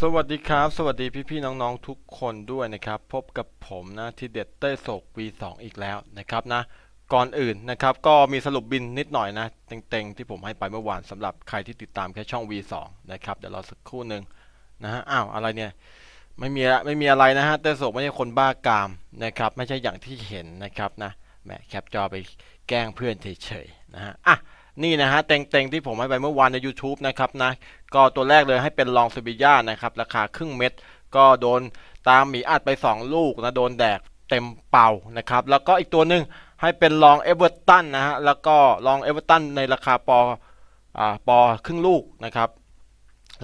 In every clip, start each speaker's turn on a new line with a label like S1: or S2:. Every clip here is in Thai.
S1: สวัสดีครับ สวัสดีพี่ๆน้องๆทุกคนด้วยนะครับ พบกับผมนะที่เด็ดเต้ยโศก V2 อีกแล้วนะครับนะก่อนอื่นนะครับก็มีสรุปบินนิดหน่อยนะเต็งๆที่ผมให้ไปเมื่อวานสำหรับใครที่ติดตามแค่ช่อง V2 นะครับเดี๋ยวรอสักครู่หนึ่งนะฮะอ้าวอะไรเนี่ยไม่มีอะไม่มีอะไรนะฮะเต้ยโศกไม่ใช่คนบ้ากามนะครับไม่ใช่อย่างที่เห็นนะครับนะแหมแคปจอไปแกล้งเพื่อนเฉยๆนะฮะอะนี่นะฮะเต็งๆที่ผมให้ไปเมื่อวานใน YouTube นะครับนะ ก็ตัวแรกเลยให้เป็นลองซูบิย่านะครับ ราคาครึ่งเม็ด ก็โดนตามหมีอัดไป 2 ลูกนะ โดนแดกเต็มเป่านะครับ แล้วก็อีกตัวหนึ่งให้เป็นลองเอเวอร์ตันนะฮะ แล้วก็ลองเอเวอร์ตันในราคาปออ่าปอครึ่งลูกนะครับ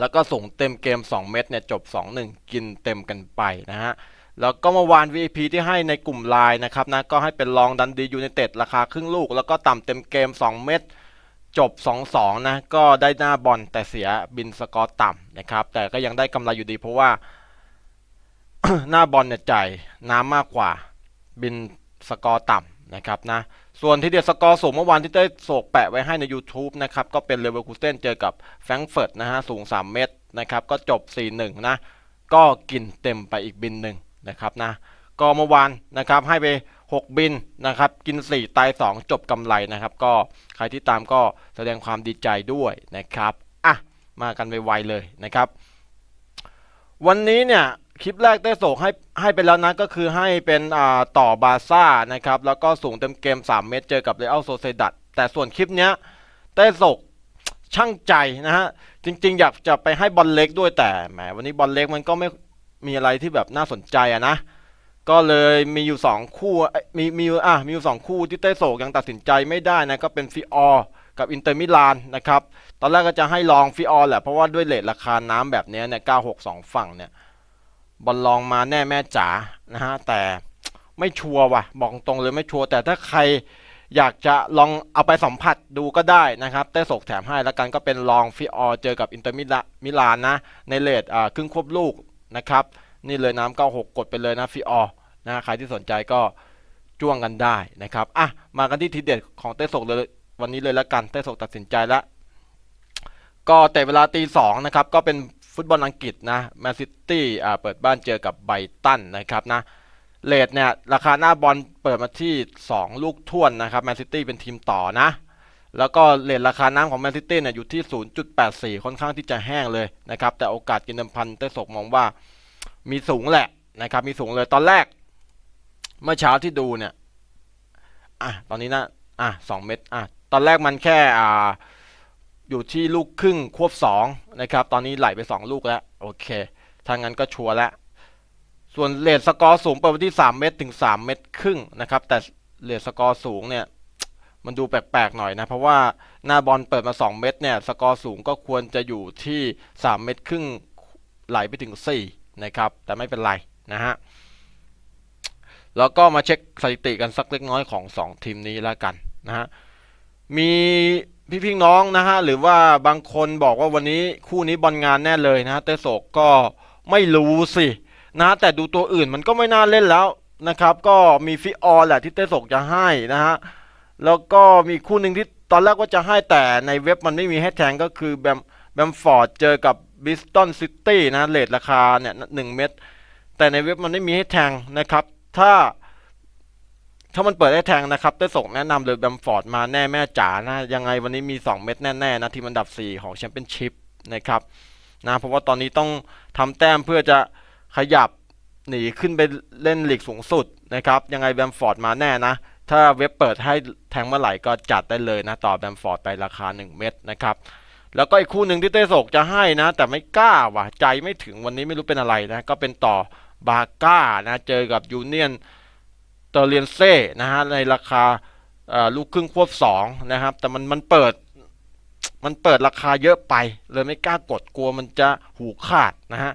S1: แล้วก็ส่งเต็มเกม 2 เม็ดเนี่ยจบ 2-1 กินเต็มกันไปนะฮะแล้วก็เมื่อวาน VIP ที่ให้ในกลุ่มไลน์นะครับนะก็ให้เป็นลองดันดียู i นเต็ดราคาครึ่งลูก แล้วก็ต่ำเต็มเกม 2 เม็ด จบ 2-2 นะ ก็ได้หน้าบอลแต่เสียบินสกอร์ต่ำนะครับ แต่ก็ยังได้กำไรอยู่ดีเพราะว่า หน้าบอลเนี่ยจ่ายน้ำมากกว่า บินสกอร์ต่ำนะครับนะ ส่วนที่เดียสกอร์สูงเมื่อวานที่ได้โศกแปะไว้ให้ใน YouTube นะครับ ก็เป็นเลเวอร์คูเซนเจอกับแฟรงเฟิร์ตนะฮะ สูง 3 เมตรนะครับ ก็จบ 4-1 นะ ก็กินเต็มไปอีกบินหนึ่งนะครับนะ ก็เมื่อวานนะครับให้ไป 6 บินนะครับกิน 4 ตาย 2 จบกำไรนะครับ ก็ใครที่ตามก็แสดงความดีใจด้วยนะครับอะมากันไวๆเลยนะครับ วันนี้เนี่ยคลิปแรกได้ส่งให้ให้ไปแล้วนะก็คือให้เป็นอ่าต่อบาซ่านะครับแล้วก็สูงเต็มเกม 3 เมตรเจอกับเรอัลโซเซดัดแต่ส่วนคลิปเนี้ยได้ส่งช่างใจนะฮะจริง ๆ อยากจะไปให้บอลเล็กด้วยแต่แหมวันนี้บอลเล็กมันก็ไม่มีอะไรที่แบบน่าสนใจอะนะ ก็เลยมีอยู่ 2 คู่มีมีอยู่อะมีอยู่ 2 คู่ที่เต้โศกยังตัดสินใจไม่ได้นะก็เป็นฟิออร์กับอินเตอร์มิลานนะครับตอนแรกก็จะให้ลองฟิออร์แหละเพราะว่าด้วยเลทราคาน้ำแบบนี้เนี่ย962ฝั่งเนี่ยบอลลองมาแน่แม่จ๋านะฮะแต่ไม่ชัวร์ว่ะบอกตรงเลยไม่ชัวร์แต่ถ้าใครอยากจะลองเอาไปสัมผัสดูก็ได้นะครับเต้โศกแถมให้แล้วกันก็เป็นลองฟิออร์เจอกับอินเตอร์มิลานนะในเลทอ่าครึ่งควบลูกนะครับ นี่เลยน้ำ96 กดไปเลยนะฟิออนะใครที่สนใจก็จ้วงกันได้นะครับอะมากันที่ทีเด็ดของเต้โศกเลยวันนี้เลยล้วกันเต้โศกตัดสินใจแล้วก็แต่เวลาตีสองนะครับก็เป็นฟุตบอลอังกฤษนะแมนซิตี้อ่าเปิดบ้านเจอกับไบตันนะครับนะเลทเนี่ยราคาหน้าบอลเปิดมาที่ 2 ลูกท่วนนะครับแมนซิตี้เป็นทีมต่อนะ แล้วก็เลทราคาน้ำของแมนซิตี้เนี่ยอยู่ที่ 0.84 ค่อนข้างที่จะแห้งเลยนะครับ แต่โอกาสกินเดิมพันเต้ศกมองว่า มีสูงแหละนะครับมีสูงเลยตอนแรก เมื่อเช้าที่ดูเนี่ยอะตอนนี้นะอะสองเม็ดอะตอนแรกมันแค่อ่าอยู่ที่ลูกครึ่งควบ2นะครับตอนนี้ไหลไป 2 ลูกแล้วโอเคถ้างั้นก็ชัวร์แล้วส่วนเลทสกอร์สูงเปิดไปที่ 3 เมตรถึง 3 เมตรครึ่งนะครับแต่เลทสกอร์สูงเนี่ยมันดูแปลกๆหน่อยนะ เพราะว่าหน้าบอลเปิดมา 2 เมตรเนี่ยสกอร์สูงก็ควรจะอยู่ที่ 3 เมตรครึ่งไหลไปถึง 4 นะครับ แต่ไม่เป็นไรนะฮะ แล้วก็มาเช็คสถิติกันสักเล็กน้อยของ 2 ทีมนี้แล้วกันนะฮะ มีพี่พี่น้องนะฮะ หรือว่าบางคนบอกว่าวันนี้คู่นี้บอลงานแน่เลยนะฮะเตโศกก็ไม่รู้สินะฮะแต่ดูตัวอื่นมันก็ไม่น่าเล่นแล้วนะครับ ก็มีฟิออร์แหละที่เตโศกจะให้นะฮะ แล้วก็มีคู่หนึ่งที่ตอนแรกว่าจะให้แต่ในเว็บมันไม่มีให้แทงก็คือแบมแบมฟอร์ดเจอกับ บิสตันซิตี้นะเลทราคาเนี่ยหนึ่งเม็ดแต่ในเว็บมันไม่มีให้แทงนะครับ ถ้า ถ้ามันเปิดได้แทงนะครับ ได้ส่งแนะนำเลยแบมฟอร์ดมาแน่แม่จ๋านะ ยังไงวันนี้มี 2 เม็ดแน่ๆนะทีมอันดับ 4 ของแชมเปี้ยนชิพนะครับนะเพราะว่าตอนนี้ต้องทำแต้มเพื่อจะขยับหนีขึ้นไปเล่นลีกสูงสุดนะครับ ยังไงแบมฟอร์ดมาแน่นะ ถ้าเว็บเปิดให้แทงเมื่อไหร่ก็จัดได้เลยนะ ต่อแบมฟอร์ดไปราคา 1 เม็ดนะครับ แล้วก็อีกคู่หนึ่งที่เต้โศกจะให้นะ แต่ไม่กล้าว่ะใจไม่ถึงวันนี้ไม่รู้เป็นอะไรนะ ก็เป็นต่อบาก้านะ เจอกับยูเนียนเตอร์เรียนเซ่นะฮะในราคาลูกครึ่งควบสองนะครับ แต่มันมันเปิด มันเปิดราคาเยอะไป เลยไม่กล้ากดกลัวมันจะหูขาดนะฮะ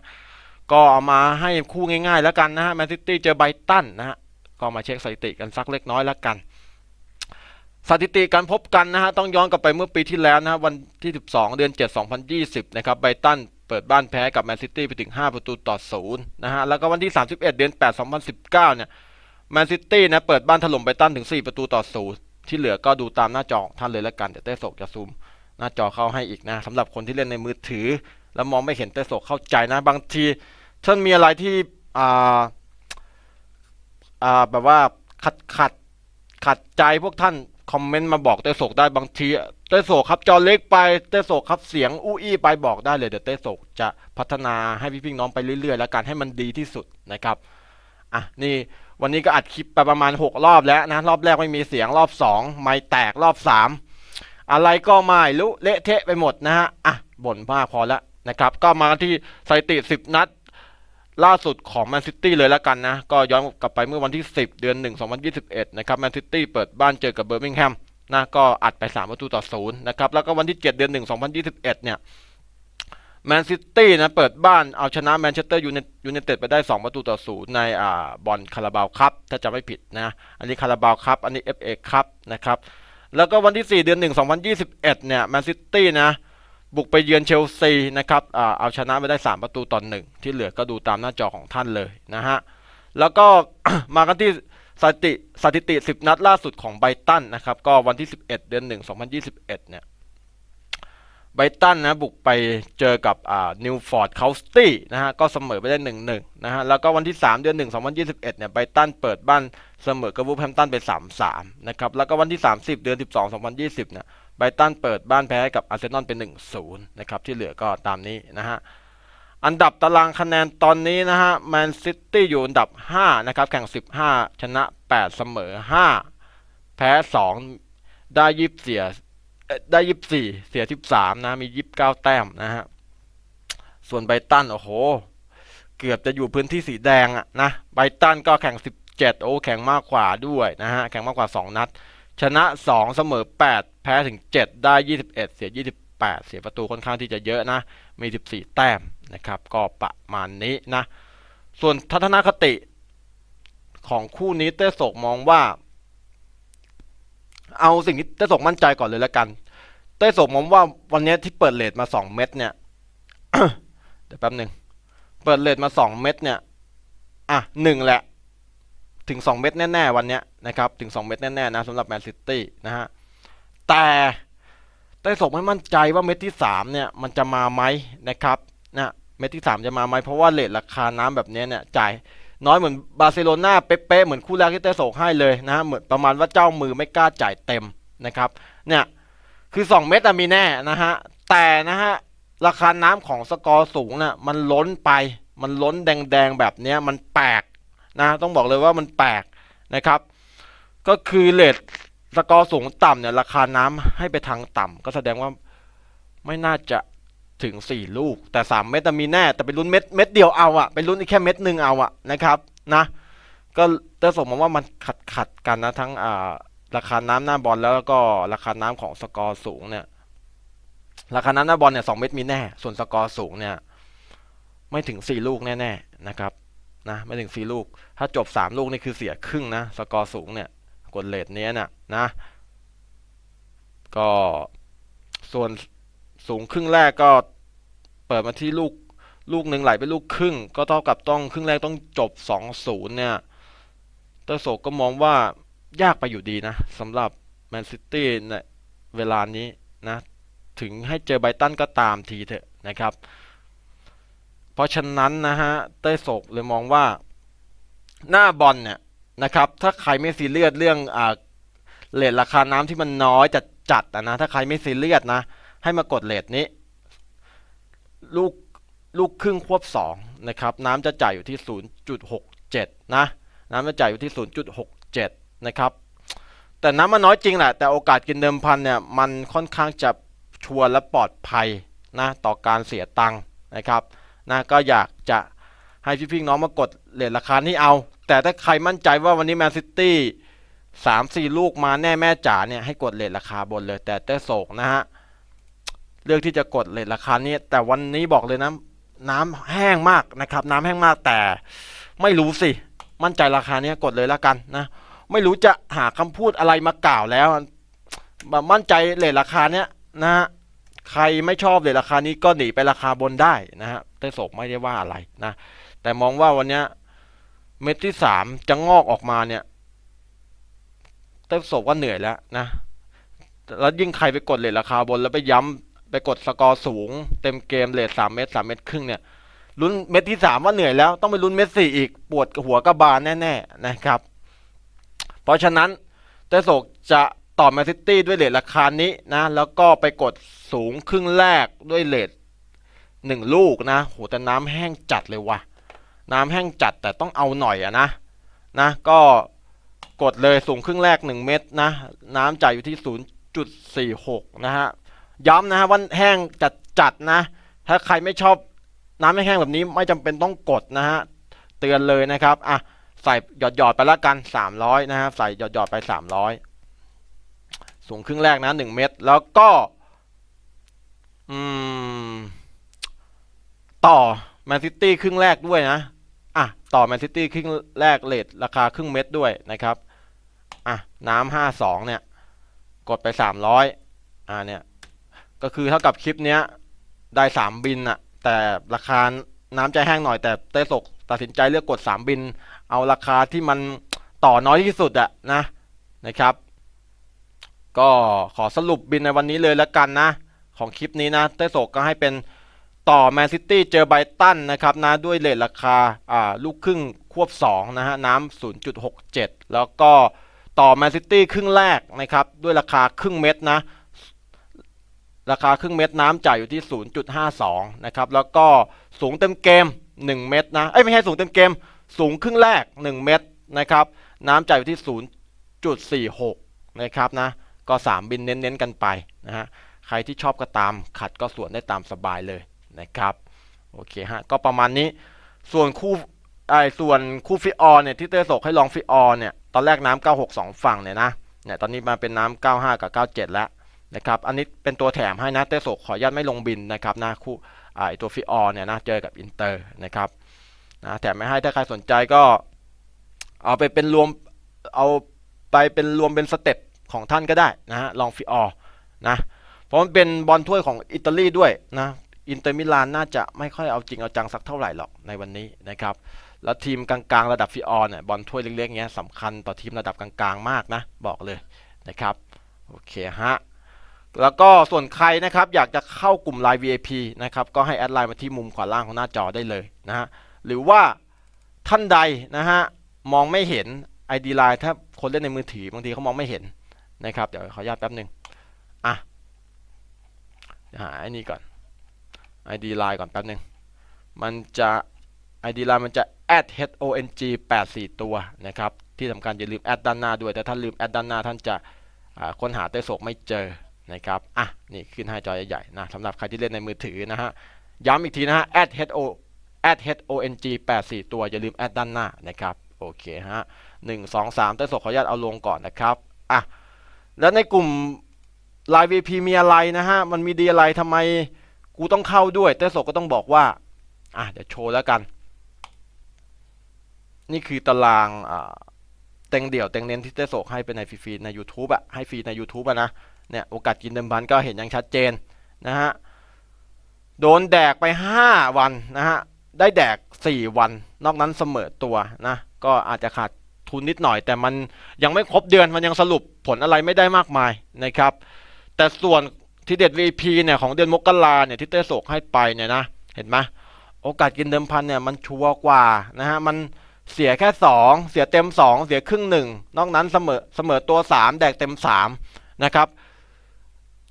S1: ก็เอามาให้คู่ง่ายๆแล้วกันนะฮะแมนซิตี้เจอไบตันนะฮะก็มาเช็คสถิติกันสักเล็กน้อยแล้วกัน สถิติการพบกันนะฮะต้องย้อนกลับไปเมื่อปีที่แล้วนะฮะวันที่ 12 เดือน 7 2020 นะครับไบตันเปิดบ้านแพ้กับแมนซิตี้ไปถึง 5 ประตูต่อศูนย์นะฮะ แล้วก็วันที่ 31 เดือน 8 2019 เนี่ยแมนซิตี้นะเปิดบ้านถล่มไบตันถึง 4 ประตูต่อศูนย์ที่เหลือก็ดูตามหน้าจอท่านเลยแล้วกันเดี๋ยวเต้โศกจะซูม หน้าจอเข้าให้อีกนะสำหรับคนที่เล่นในมือถือ แล้วมองไม่เห็นเตโซเข้าใจนะ บางทีท่านมีอะไรที่อ่าอ่าแบบว่าขัดขัดขัดใจพวกท่าน อมเมนต์มาบอกเต้โซได้บางทีเต้โซครับจอเล็กไปเต้โซครับเสียงอู้อี้ไปบอกได้เลยเดี๋ยวเต้โซจะพัฒนาให้พี่พี่น้องไปเรื่อยๆ แล้วกันให้มันดีที่สุดนะครับอะนี่วันนี้ก็อัดคลิปไปประมาณ 6 รอบแล้วนะรอบแรกไม่มีเสียงรอบ 2 ไม่แตกรอบ 3 อะไรก็ไม่รู้เละเทะไปหมดนะฮะอะบ่นมากพอแล้วนะครับ ก็มาที่สถิติ 10 นัด ล่าสุดของแมนซิตี้เลยแล้วกันนะ ก็ย้อนกลับไปเมื่อวันที่ 10 เดือน 1 2021 นะครับแมนซิตี้เปิดบ้านเจอกับเบอร์มิงแฮมนะก็อัดไป 3 ประตูต่อศูนย์นะครับ แล้วก็วันที่ 7 เดือน 1 2021 เนี่ยแมนซิตี้นะเปิดบ้านเอาชนะแมนเชสเตอร์ยูไนยูไนเต็ดไปได้ 2 ประตูต่อศูนย์ในอ่าบอลคาราบาวครับ ถ้าจำไม่ผิดนะ อันนี้คาราบาวครับ อันนี้ FA ครับนะครับ แล้วก็วันที่ 4 เดือน 1 2021 เนี่ยแมนซิตี้นะ บุกไปเยือนเชลซีนะครับอเอาชนะไปได้ 3 ประตูต่อหนึ่งที่เหลือก็ดูตามหน้าจอของท่านเลยนะฮะ แล้วก็มากันที่สถิติสถิติ 10 นัดล่าสุดของไบตันนะครับ ก็วันที่ 11 เดือน 1 2021 เนี่ยไบตันนะบุกไปเจอกับอ่านิวฟอร์ดเคาสตี้นะฮะก็เสมอไปได้หนึ่งหนึ่งนะฮะ แล้วก็วันที่ 3 เดือน 1 2021 เนี่ยไบตันเปิดบ้านเสมอกับวูฟแฮมตันไป 3 3 นะครับ แล้วก็วันที่ 30 เดือน 12 2020 เนี่ย ไบตันเปิดบ้านแพ้กับอาร์เซนอลเป็น1 0นะครับที่เหลือก็ตามนี้นะฮะอันดับตารางคะแนนตอนนี้นะฮะแมนซิตี้อยู่อันดับ 5 นะครับ แข่ง 15 ชนะ 8 เสมอ 5 แพ้ 2 ได้ยิบเสียได้ยิบสี่เสียสิบสามนะ มียิบเก้าแต้มนะฮะ ส่วนไบตัน โอ้โห เกือบจะอยู่พื้นที่สีแดงอะนะไบตันก็แข่งสิบเจ็ดโอ้ แข่งมากกว่าด้วยนะฮะ แข่งมากกว่าสองนัด ชนะสองเสมอแปด แพ้ถึงเจ็ดได้ยี่สิบเอ็ดเสียยี่สิบแปดเสียประตูค่อนข้างที่จะเยอะนะ มีสิบสี่แต้มนะครับ ก็ประมาณนี้นะ ส่วนทัศนคติของคู่นี้เต้โศกมองว่า เอาสิ่งที่เต้โศกมั่นใจก่อนเลยแล้วกัน เต้โศกมองว่าวันนี้ที่เปิดเลทมาสองเม็ดเนี่ย เดี๋ยวแป๊บหนึ่ง เปิดเลทมาสองเม็ดเนี่ย อะหนึ่งแหละ ถึงสองเม็ดแน่ ๆ วันนี้นะครับ ถึงสองเม็ดแน่ ๆ นะสำหรับแมนซิตี้นะฮะ แต่เต้โศกไม่มั่นใจว่าเม็ดที่สามเนี่ย มันจะมาไหมนะครับนะเม็ดที่สามจะมาไหมเพราะว่าเลทราคาน้ำแบบนี้เนี่ยจ่ายน้อยเหมือนบาร์เซโลนาเป๊ะๆเหมือนคู่แรกที่เต้โศกให้เลยนะฮะเหมือนประมาณว่าเจ้ามือไม่กล้าจ่ายเต็มนะครับเนี่ยคือ 2 เม็ดมีแน่นะฮะแต่นะฮะราคาน้ำของสกอร์สูงน่ะมันล้นไปมันล้นแดงๆแบบนี้มันแปลกนะต้องบอกเลยว่ามันแปลกนะครับ ก็คือเลท สกอร์สูงต่ำเนี่ยราคาน้ำให้ไปทางต่ำก็แสดงว่าไม่น่าจะถึง 4 ลูก แต่ 3 เม็ดอะมีแน่ แต่ไปลุ้นเม็ดเม็ดเดียวเอาอะไปลุ้นอีกแค่เม็ดหนึ่งเอาอะนะครับนะ ก็เตอร์สมมองว่ามันขัดขัดกันนะทั้งอ่าราคาน้ำหน้าบอลแล้วก็ราคาน้ำของสกอร์สูงเนี่ยราคาน้ำหน้าบอลเนี่ยสองเม็ดมีแน่ ส่วนสกอร์สูงเนี่ยไม่ถึงสี่ลูกแน่ๆนะครับนะไม่ถึงสี่ลูก ถ้าจบสามลูกนี่คือเสียครึ่งนะสกอร์สูงเนี่ย กดเลทเนี้ยน่ะนะ ก็ส่วนสูงครึ่งแรกก็เปิดมาที่ลูกลูกหนึ่งไหลไปลูกครึ่ง ก็เท่ากับต้องครึ่งแรกต้องจบสองศูนย์เนี่ยเตอร์โศกก็มองว่ายากไปอยู่ดีนะสำหรับแมนซิตี้ในเวลานี้นะ ถึงให้เจอไบตันก็ตามทีเถอะนะครับ เพราะฉะนั้นนะฮะเต้ยโศกเลยมองว่าหน้าบอลเนี่ย นะครับถ้าใครไม่ซีเรียสเรื่องอ่าเลทราคาน้ำที่มันน้อยจัดจัดนะถ้าใครไม่ซีเรียสนะ ให้มากดเลทนี้ ลูกลูกครึ่งควบสองนะครับน้ำจะจ่ายอยู่ที่ 0.67 นะ น้ำจะจ่ายอยู่ที่ 0.67 นะครับ แต่น้ำมันน้อยจริงแหละ แต่โอกาสกินเดิมพันเนี่ย มันค่อนข้างจะชัวร์และปลอดภัยนะ ต่อการเสียตังค์นะครับนะก็อยากจะให้พี่ๆน้องมากดเลทราคานี้เอา แต่ถ้าใครมั่นใจว่าวันนี้แมนซิตี้สามสี่ลูกมาแน่แม่จ๋าเนี่ยให้กดเลทราคาบนเลย แต่เต้โศกนะฮะเลือกที่จะกดเลทราคานี้ แต่วันนี้บอกเลยนะน้ำแห้งมากนะครับ น้ำแห้งมากแต่ไม่รู้สิ มั่นใจราคาเนี้ยกดเลยแล้วกันนะ ไม่รู้จะหาคำพูดอะไรมากล่าวแล้วแบบมั่นใจเลทราคาเนี้ยนะฮะใครไม่ชอบเลทราคานี้ก็หนีไปราคาบนได้นะฮะเต้โศกไม่ได้ว่าอะไรนะ แต่มองว่าวันเนี้ย เม็ดที่สามจะงอกออกมาเนี่ยเต้โศกว่าเหนื่อยแล้วนะ แล้วยิ่งใครไปกดเลทราคาบนแล้วไปย้ไปกดสกอร์สูง เต็มเกมเลทสามเมตรสามเมตรครึ่งเนี่ยลุ้นเม็ดที่สามว่าเหนื่อยแล้วต้องไปลุ้นเม็ดสี่อีกปวดหัวกระบาลแน่ๆนะครับ เพราะฉะนั้นเต้โศกจะต่อแมนซิตี้ด้วยเลทราคานี้นะ แล้วก็ไปกดสูงครึ่งแรกด้วยเลทหนึ่งลูกนะโหแต่น้ำแห้งจัดเลยว่ะ น้ำแห้งจัดแต่ต้องเอาหน่อยอะนะนะก็กดเลยสูงครึ่งแรก 1 เม็ดนะ น้ำจ่ายอยู่ที่ 0.46 นะฮะ ย้ำนะฮะว่าแห้งจัดจัดนะ ถ้าใครไม่ชอบน้ำแห้งแบบนี้ไม่จำเป็นต้องกดนะฮะ เตือนเลยนะครับ อะ ใส่หยอดหยอดไปละกัน 300 นะฮะ ใส่หยอดหยอดไป 300 สูงครึ่งแรกนะ 1 เม็ดแล้วก็ อืม ต่อแมนซิตี้ครึ่งแรกด้วยนะ อะต่อแมนซิตี้ครึ่งแรกเลทราคาครึ่งเม็ดด้วยนะครับอะน้ำห้าสองเนี่ย กดไปสามร้อยอ่าเนี่ย ก็คือเท่ากับคลิปเนี้ย ได้สามบินอะแต่ราคาน้ำใจแห้งหน่อยแต่เต้ศกตัดสินใจเลือกกดสามบิน เอาราคาที่มันต่อน้อยที่สุดอะนะนะครับ ก็ขอสรุปบินในวันนี้เลยแล้วกันนะ ของคลิปนี้นะเต้ศกก็ให้เป็น ต่อแมนซิตี้เจอไบตันนะครับนะด้วยเลทราคาอ่าลูกครึ่งควบ2นะฮะน้ำ0.67 แล้วก็ต่อแมนซิตี้ครึ่งแรกนะครับด้วยราคาครึ่งเม็ดนะราคาครึ่งเม็ดน้ำจ่ายอยู่ที่ 0.52 นะครับ แล้วก็สูงเต็มเกม 1 เม็ดนะ เอ้ย ไม่ใช่สูงเต็มเกม สูงครึ่งแรก 1 เม็ดนะครับ น้ำจ่ายอยู่ที่ 0.46 นะครับนะ ก็ 3 บินเน้น ๆ กันไปนะฮะ ใครที่ชอบก็ตาม ขัดก็ส่วนได้ตามสบายเลย นะครับโอเคฮะก็ประมาณนี้ส่วนคู่ไอ้ส่วนคู่ฟิออเนี่ยที่เต้สกให้ลองฟิออเนี่ยตอนแรกน้ำ962 ฝั่งเนี่ยนะเนี่ยตอนนี้มาเป็นน้ำ95 กับ 97 แล้วนะครับอันนี้เป็นตัวแถมให้นะเต้สกขออนุญาตไม่ลงบินนะครับนะคู่ไอ้ตัวฟิออเนี่ยนะเจอกับอินเตอร์นะครับนะแถมไม่ให้ถ้าใครสนใจก็ เอาไปเป็นรวมเอาไปเป็นรวมเป็นสเต็ปของท่านก็ได้นะฮะลองฟิออนะเพราะมันเป็นบอลถ้วยของอิตาลีด้วยนะ อินเตอร์มิลานน่าจะไม่ค่อยเอาจริงเอาจังสักเท่าไหร่หรอกในวันนี้นะครับแล้วทีมกลางๆระดับฟิออนเนี่ยบอลถ้วยเล็กๆเงี้ยสำคัญต่อทีมระดับกลางๆมากนะ บอกเลยนะครับโอเคฮะแล้วก็ส่วนใครนะครับอยากจะเข้ากลุ่มไลน์ VIP นะครับก็ให้แอดไลน์มาที่มุมขวาล่างของหน้าจอได้เลยนะฮะหรือว่าท่านใดนะฮะมองไม่เห็น ID Line ถ้าคนเล่นในมือถือบางทีเขามองไม่เห็นนะครับเดี๋ยวขออนุญาตแป๊บหนึ่งอะหาไอ้นี่ก่อน ID Line ก่อนแป๊บหนึ่งมันจะ ID Line มันจะ add hong 84 ตัวนะครับ ที่สำคัญอย่าลืมแอดด้านหน้าด้วย แต่ถ้าลืมแอดด้านหน้าท่านจะค้นหาเต้โศกไม่เจอนะครับ อะ นี่ขึ้นให้จอใหญ่ๆนะสำหรับใครที่เล่นในมือถือนะฮะ ย้ำอีกทีนะฮะ add ho add hong 84 ตัว อย่าลืมแอดด้านหน้านะครับ โอเคฮะหนึ่งสองสามเต้โศกขออนุญาตเอาลงก่อนนะครับ อะ แล้วในกลุ่ม Line VP มีอะไรนะฮะ มันมีดีอะไรทำไม กูต้องเข้าด้วย เต้โศกก็ต้องบอกว่า อะเดี๋ยวโชว์แล้วกัน นี่คือตารางอ่าเต็งเดี่ยวเต็งเน้นที่เต้โศกให้เป็นในฟรีๆใน YouTube อะให้ฟรีใน YouTube อะนะเนี่ยโอกาสกินเดิมพันก็เห็นอย่างชัดเจนนะฮะโดนแดกไป 5 วันนะฮะได้แดก 4 วัน นอกนั้นเสมอตัวนะก็อาจจะขาดทุนนิดหน่อย แต่มันยังไม่ครบเดือนมันยังสรุปผลอะไรไม่ได้มากมายนะครับ แต่ส่วน ทีเด็ด VP เนี่ยของเดือนมกราเนี่ยที่เต้โศกให้ไปเนี่ยนะ เห็นไหมโอกาสกินเดิมพันเนี่ยมันชัวร์กว่านะฮะมันเสียแค่ 2 เสียเต็ม 2 เสียครึ่งหนึ่งนอกนั้นเสมอเสมอตัว 3 แดกเต็ม 3 นะครับ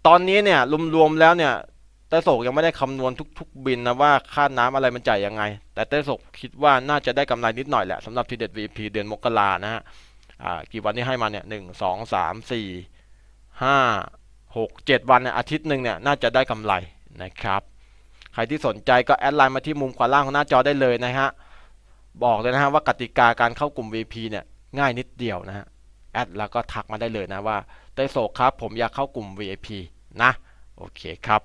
S1: ตอนนี้เนี่ยรวมๆแล้วเนี่ยเต้โศกยังไม่ได้คำนวณทุก ๆ บินนะว่าค่าน้ำอะไรมันจ่ายยังไง แต่เต้โศกคิดว่าน่าจะได้กำไรนิดหน่อยแหละสำหรับทีเด็ด VP เดือนมกรานะฮะกี่วันที่ให้มาเนี่ยหนึ่งสองสามสี่ห้า หกเจ็ดวันเนี่ยอาทิตย์หนึ่งเนี่ยน่าจะได้กำไรนะครับ ใครที่สนใจก็แอดไลน์มาที่มุมขวาล่างของหน้าจอได้เลยนะฮะ บอกเลยนะฮะว่ากติกาการเข้ากลุ่ม VP เนี่ยง่ายนิดเดียวนะฮะ แอดแล้วก็ทักมาได้เลยนะว่าเต้โศกครับผมอยากเข้ากลุ่ม VIP นะ โอเคครับ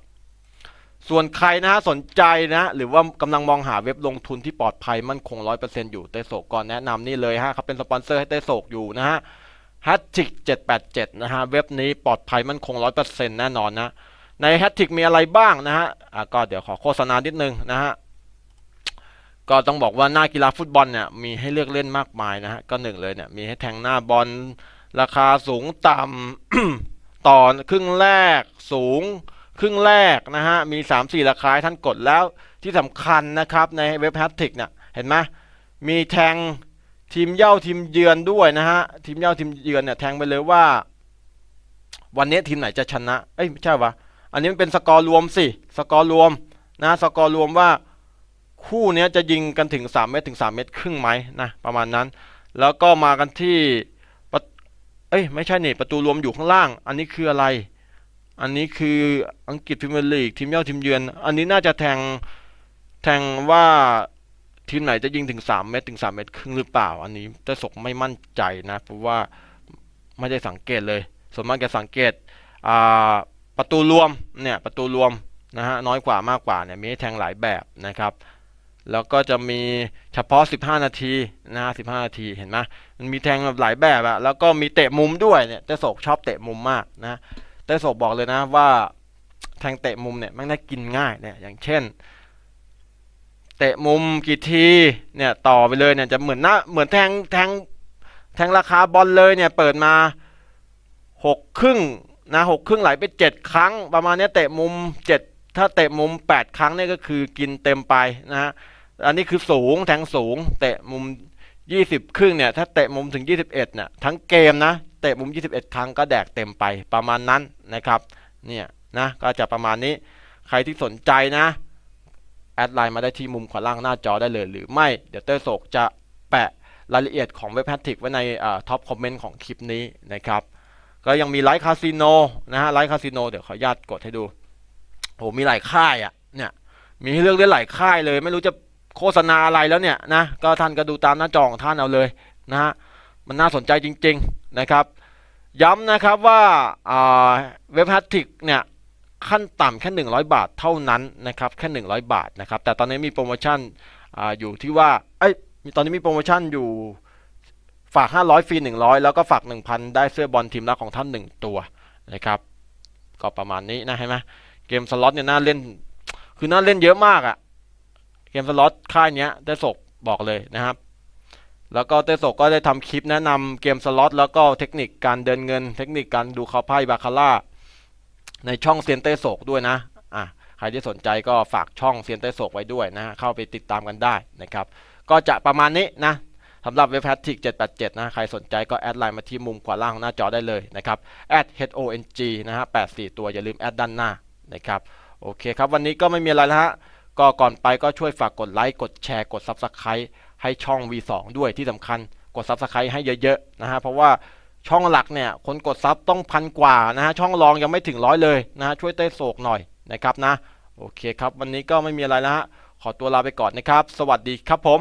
S1: ส่วนใครนะฮะสนใจนะ หรือว่ากำลังมองหาเว็บลงทุนที่ปลอดภัยมั่นคง 100%อยู่เต้โศกก่อนแนะนำนี่เลยฮะเขาเป็นสปอนเซอร์ให้เต้โศกอยู่นะฮะ h a t t r i c 787 นะฮะ เว็บนี้ปลอดภัยมั่นคง 100%แน่นอนนะ ใน h a t t r i c มีอะไรบ้างนะฮะอะก็เดี๋ยวขอโฆษณานิดนึงนะฮะ ก็ต้องบอกว่าหน้ากีฬาฟุตบอลเนี่ย มีให้เลือกเล่นมากมายนะฮะ ก็หนึ่งเลยเนี่ย มีให้แทงหน้าบอล ราคาสูงต่ำต่อครึ่งแรกสูงครึ่งแรกนะฮะ มี 3 4 ราคาให้ท่านกดแล้วที่สำคัญนะครับในเว็บแฮตติกเนี่ยเห็นไหมมีแทง ทีมเย่าทีมเยือนด้วยนะฮะทีมเย่าทีมเยือนเนี่ยแทงไปเลยว่า วันนี้ทีมไหนจะชนะ เอ้ยไม่ใช่วะอันนี้มันเป็นสกอร์รวมสิสกอร์รวมนะสกอร์รวมว่าคู่เนี้ยจะยิงกันถึง 3 เมตรถึง 3 เมตรครึ่งไหมนะประมาณนั้น แล้วก็มากันที่เอ้ยไม่ใช่นี่ประตูรวมอยู่ข้างล่าง อันนี้คืออะไร อันนี้คืออังกฤษพรีเมียร์ลีกทีมเย่าทีมเยือน อันนี้น่าจะแทงแทงว่า ทีมไหนจะยิงถึง 3 เมตรถึง 3 เมตรครึ่งหรือเปล่า อันนี้แต่สกไม่มั่นใจนะ เพราะว่าไม่ได้สังเกตเลย ส่วนมากจะสังเกตประตูรวมเนี่ยประตูรวมนะฮะน้อยกว่ามากกว่าเนี่ยมีให้แทงหลายแบบนะครับ แล้วก็จะมีเฉพาะ 15 นาทีนะฮะ15 นาทีเห็นไหมมันมีแทงแบบหลายแบบอะแล้วก็มีเตะมุมด้วยเนี่ยแต่โศกชอบเตะมุมมากนะแต่โศกบอกเลยนะว่าแทงเตะมุมเนี่ยมันได้กินง่ายเนี่ยอย่างเช่น เตะมุมกี่ทีเนี่ยต่อไปเลยเนี่ยจะเหมือนหน้าเหมือนแทงแทงแทงราคาบอลเลยเนี่ยเปิดมาหกครึ่งนะหกครึ่งไหลไปเจ็ดครั้ง ประมาณนี้เตะมุมเจ็ดถ้าเตะมุมแปดครั้งเนี่ยก็คือกินเต็มไปนะฮะอันนี้คือสูงแทงสูง เตะมุม20ครึ่งเนี่ยถ้าเตะมุมถึง21เนี่ยทั้งเกมนะเตะมุม 21 ครั้งก็แดกเต็มไปประมาณนั้นนะครับ เนี่ยนะก็จะประมาณนี้ใครที่สนใจนะ แอดไลน์มาได้ที่มุมขวาล่างหน้าจอได้เลย หรือไม่เดี๋ยวเตอร์โศกจะแปะรายละเอียดของเว็บแพทริกไว้ในท็อปคอมเมนต์ของคลิปนี้นะครับก็ยังมีไลฟ์คาสิโนนะฮะไลฟ์คาสิโนเดี๋ยวขออนุญาตกดให้ดูโหมีหลายค่ายอะเนี่ยมีให้เลือกได้หลายค่ายเลย ไม่รู้จะโฆษณาอะไรแล้วเนี่ยนะก็ท่านก็ดูตามหน้าจอของท่านเอาเลยนะฮะมันน่าสนใจจริง ๆนะครับ ย้ำนะครับว่าเว็บแฮตติกเนี่ย ขั้นต่ำแค่ 100 บาทเท่านั้นนะครับแค่ 100 บาทนะครับแต่ตอนนี้มีโปรโมชั่นออยู่ที่ว่าเอ้ยตอนนี้มีโปรโมชั่นอยู่ฝาก 500 ฟรี 100 แล้วก็ฝาก 1,000 ได้เสื้อบอลทีมรักของท่าน 1 ตัวนะครับก็ประมาณนี้นะเห็นไหมเกมสล็อตเนี่ยน่าเล่น คือน่าเล่นเยอะมากอะเกมสล็อตค่ายเนี้ยเต้ศกบอกเลยนะครับ แล้วก็เต้ศกก็ได้ทำคลิปแนะนำเกมสล็อตแล้วก็เทคนิคการเดินเงิน เทคนิคการดูเขาไพ่บาคาร่า ในช่องเซียนเต้ศกด้วยนะอะใครที่สนใจก็ฝากช่องเซียนเต้ศกไว้ด้วยนะเข้าไปติดตามกันได้นะครับ ก็จะประมาณนี้นะสำหรับเว็บแพทริก787 นะ ใครสนใจก็แอดไลน์มาที่มุมขวาล่างของหน้าจอได้เลยนะครับ h o n g นะฮะ84 ตัวอย่าลืมแอดด้านหน้านะครับโอเคครับ วันนี้ก็ไม่มีอะไรแล้วฮะก็ก่อนไปก็ช่วยฝากกดไลค์ กดแชร์ กด Subscribe ให้ช่อง V2 ด้วยที่สำคัญกด Subscribe ให้เยอะๆนะฮะเพราะว่า ช่องหลักเนี่ยคนกดซับต้องพันกว่านะฮะช่องรองยังไม่ถึงร้อยเลยนะฮะช่วยเต้โศกหน่อยนะครับนะโอเคครับ วันนี้ก็ไม่มีอะไรแล้วฮะขอตัวลาไปก่อนนะครับ สวัสดีครับผม